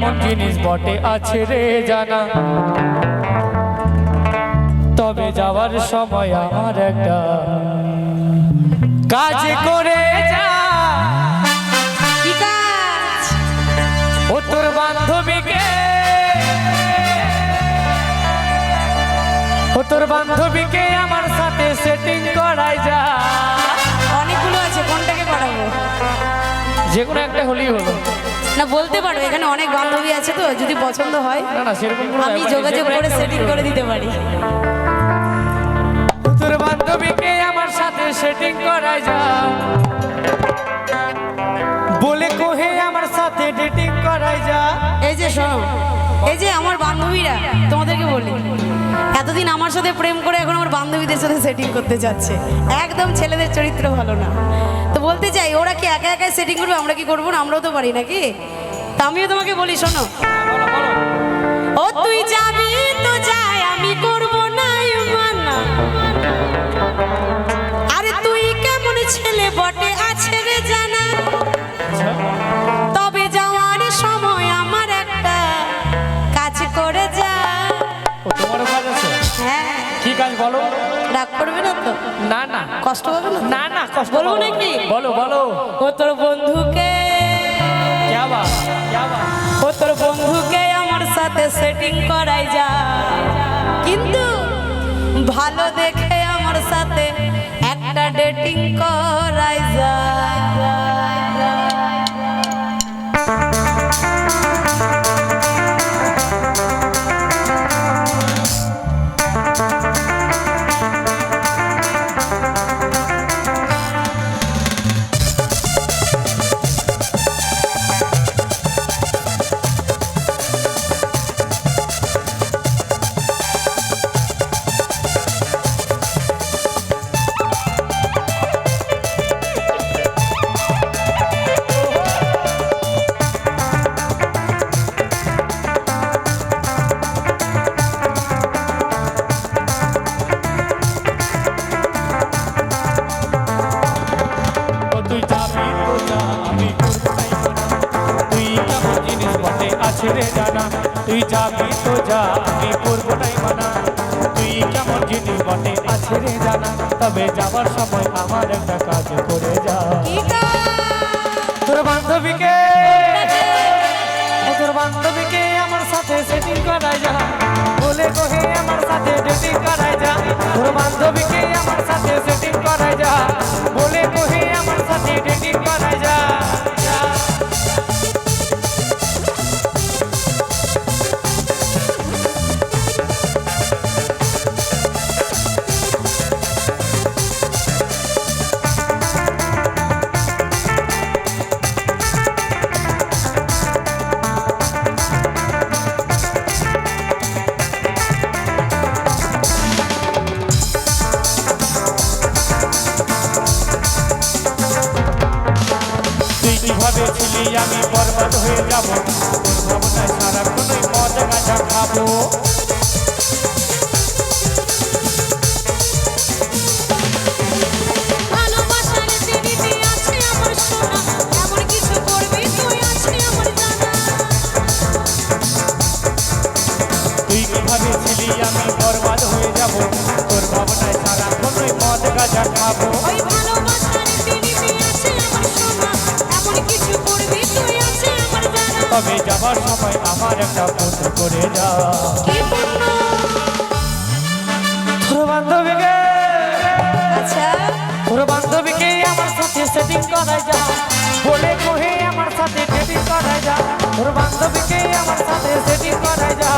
কেমন জিনিস বটে আছে রে জানা। তবে যাওয়ার সময় আমার একটা কাজ করে যা। ও তোর বান্ধবীকে। ও তোর বান্ধবীকে আমার সাথে সেটিং করাই যা। অনেকগুলো আছে কোনটাকে করাবো? যে কোনো একটা হলেই হলো। না বলতে পারো এখানে অনেক বান্ধবী আছে তো যদি পছন্দ হয় না না সেরকম কোনো আমি যোগাযোগ করে সেটিং করে দিতে পারি। তোর বান্ধবীকে আমার সাথে সেটিং করাই যা। বলে কোহে আমার সাথে ডেটিং করাই যা। এই যে শোনো এই যে আমার বান্ধবীরা তোমাদেরকে বলি এতদিন আমার সাথে প্রেম করে এখন আমার বান্ধবীদের সাথে সেটিং করতে যাচ্ছে। একদম ছেলেদের চরিত্র ভালো না। বলতে চাই ওরা কি একা একা সেটিং করবে? আমরা কি করব না? আমরাও তো পারি নাকি? তা আমিও তোমাকে বলি শোনো। ও তুই যাবি তো যাই আমি করব না মানা। আরে তুই কেমন ছেলে বটে আছে রে জানা। তবে যাওয়ার সময় আমার একটা কাজ করে যা। তোমারও কাজ আছে? হ্যাঁ। কি কাজ বলো? ডাক পড়বে না তো? না না। কষ্ট হবে না না না কষ্ট বলব নাকি? বলো বলো। ও তোর বন্ধুকে ও তোর বন্ধুকে আমার সাথে সেটিং করাই যা। কিন্তু ভালো দেখে আমার সাথে একটা ডেটিং করাই যায় তুই যাবি তো যা আমি করব নাই মানা। তুই কেমন জিনিস বটে আছে রে জানা। তবে যাবার সময় আমার একটা কাজ করে যা? তোর বান্ধবীকে তোর বান্ধবীকে আমার সাথে সেটিং করাই যা। বলে কহে আমার সাথে ডেটিং করাই যা। তোর বান্ধবীকে কীভাবে আমি বরবাদ হয়ে যাব। তোর ভাবনায় সারাক্ষণই মদ গাঁজা খাব। আমি বরবাদ হয়ে যাব? তোর ভাবনায় সারাক্ষণই মদ গাঁজা খাব। তবে যাবার সময় আমার একটা ফোন করে যা বান্ধবীকে। আচ্ছা। তোর বান্ধবীকে আমার সাথে সেটিং করা যা। বলে কহে আমার সাথে সেটিং করা যা। তোর বান্ধবীকে আমার সাথে সেটিং করা যা।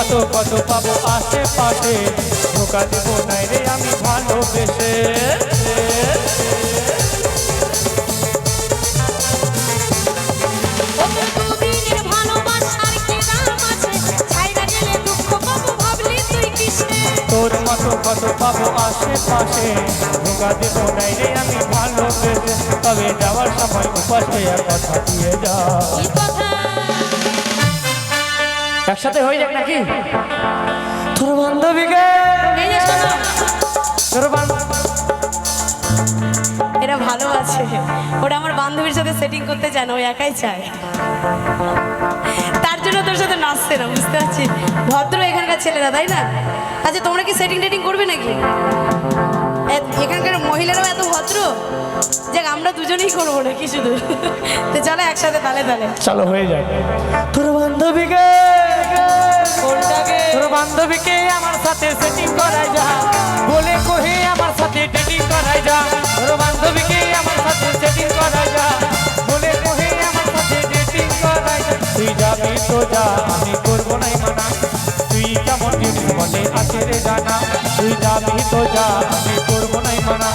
মতো কত পাবো আশেপাশে ধোকা দেব নাই রে আমি ভালোবেসে। তোর মতো কত পাবো আশেপাশে ধোকা দেব নাই রে আমি ভালোবেসে। তবে যাওয়ার সময় উপাসে এক কথা দিয়ে যা। কথা? একসাথে হয়ে যাক নাকি? তোর বান্ধবীকে? তোর এরা ভালো আছে। ওরা আমার বান্ধবীর সাথে সেটিং করতে চায় না ও একাই চায়। তার জন্য তোর সাথে নাচছে না বুঝতে পারছি? ভদ্র এখানকার ছেলেরা তাই না? আচ্ছা তোমরা কি সেটিং টেটিং করবে নাকি? এখানকার মহিলারাও এত ভদ্র? যাক আমরা দুজনেই করব নাকি শুধু? তো চলো একসাথে তালে তালে। চলো হয়ে যাক। তোর বান্ধবীকে তোর বান্ধবীকে আমার সাথে সেটিং করাই যা। বলে কহে, আমার সাথে ডেটিং করাই যা। তোর বান্ধবীকে আমার সাথে সেটিং করাই যা। বলে কহে, আমার সাথে ডেটিং করাই যা। তুই যাবি তো যা, আমি করব নাই মানা। তুই কেমন মনে আছে রে জানা? তুই যাবি তো যা, আমি করব নাই মানা।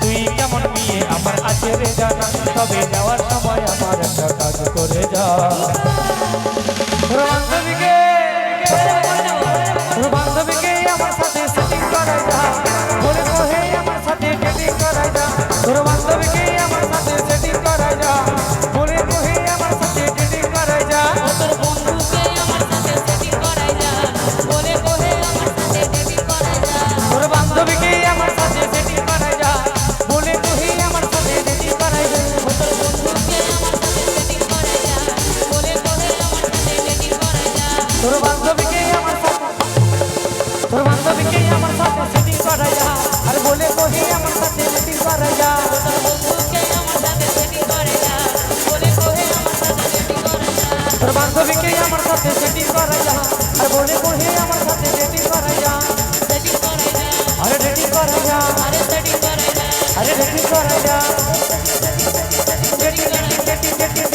তুই কেমন বিয়ে আমার আছে রে জানা? তবে যাওয়ার সময় আমার তবে কে আমার সাথে সেটিং করাইয়া আর বলে কোহে আমার সাথে সেটিং করাইয়া সেটিং করাইয়া আরে সেটিং করাইয়া আরে সেটিং করাইয়া আরে সেটিং করাইয়া সেটিং সেটিং সেটিং